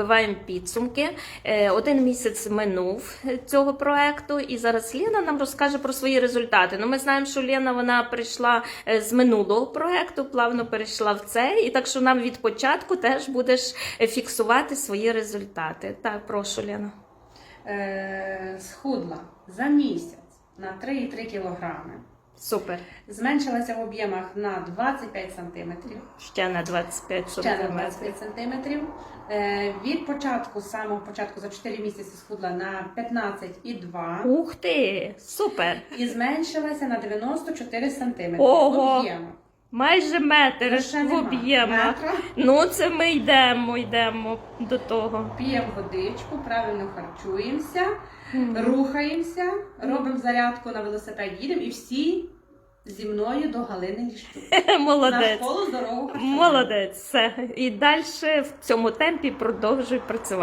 підбиваємо підсумки. Е, Один місяць минув цього проекту, і зараз Лена нам розкаже про свої результати. Ну, ми знаємо, що Лена вона прийшла е, з минулого проекту, плавно перейшла в цей, і так що нам від початку теж будеш е, фіксувати свої результати. Так, прошу, Лена. Е, схудла за місяць на 3,3 кілограми. Супер. Зменшилася в об'ємах на 25 сантиметрів. Ще на 25 Ще на сантиметрів. 25 сантиметрів. Е, від початку, з самого початку за 4 місяці схудла на 15,2 Ух ти! Супер! і зменшилася на 94 сантиметри. Ого! в об'ємах. Майже метр Ще в нема об'ємах. метра. Ну, це ми йдемо, йдемо до того. П'ємо водичку, правильно харчуємося, рухаємося, робимо зарядку на велосипеді, їдемо і всі зі мною до Галини Ліщук. На Молодець. школу здорового харчування. Молодець. Все. І далі в цьому темпі продовжуй працювати.